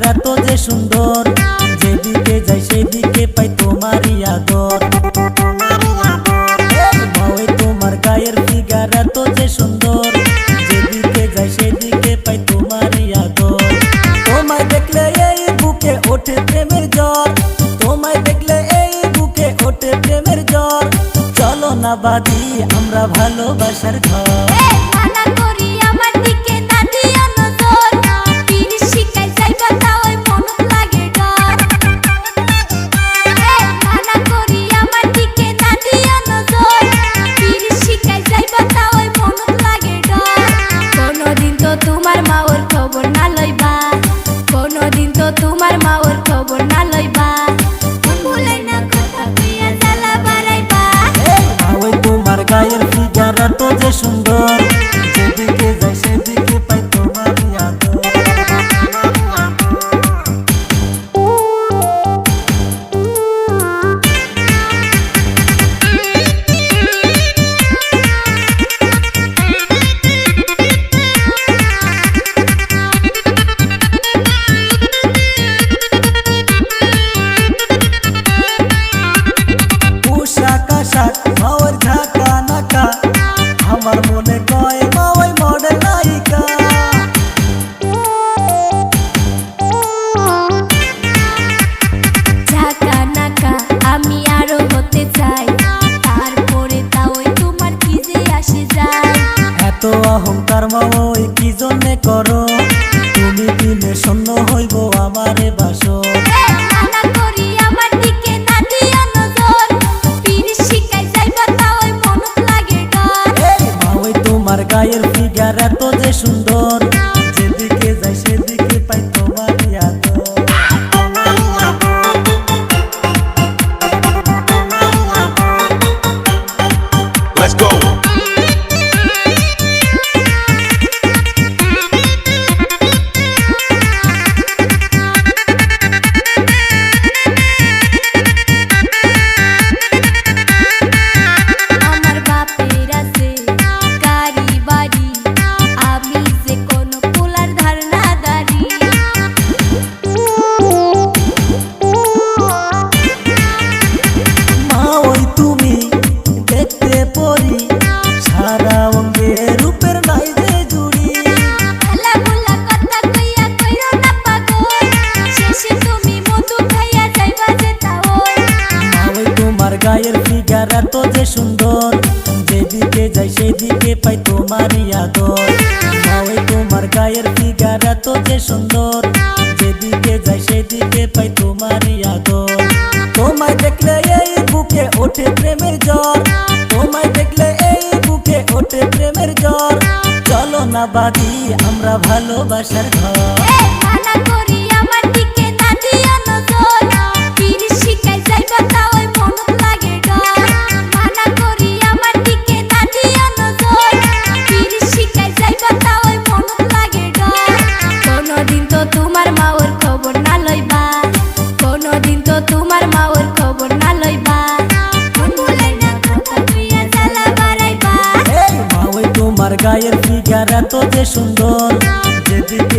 Figure এত যে সুন্দর, যেদিকে যাই সেদিকে পাই তোমারই আদর। তোমার গায়ের ফিগার এত যে সুন্দর, যেদিকে যাই সেদিকে পাই তোমারই আদর। তোমায় দেখলে এই বুকে ওঠে প্রেমের জ্বর, তোমায় দেখলে এই বুকে ওঠে প্রেমের জ্বর। চলো না বাদি, আমরা ভালোবাসার ঘর। করি আমার দিকে। তোমার মাওর আমার মনে কয় মাওয়াই মডেল নায়িকা। ঝাঁকা নাকা আমি আরও হতে চাই। তারপরে তাও তোমার কি যে আসে যায়। এত অহংকার মাওয়াই কি জন্যে করো? তুমি দিলে শূন্য তোমার গায়ের ফিগার এত যে সুন্দর। এত যে সুন্দর, যেদিকে যাই সেদিকে পাই তোমার আদর। মা ওই তোমার গায়ের ফিগার এত যে সুন্দর, যেদিকে যাই সেদিকে পাই তোমার আদর। তোমায় দেখলে এই বুকে ওঠে প্রেমের জ্বর। তোমায় দেখলে এই বুকে ওঠে প্রেমের জ্বর। চলো না বাদি আমরা ভালোবাসার ঘর। গায়ের ফিগার এত যে সুন্দর। সেদিকে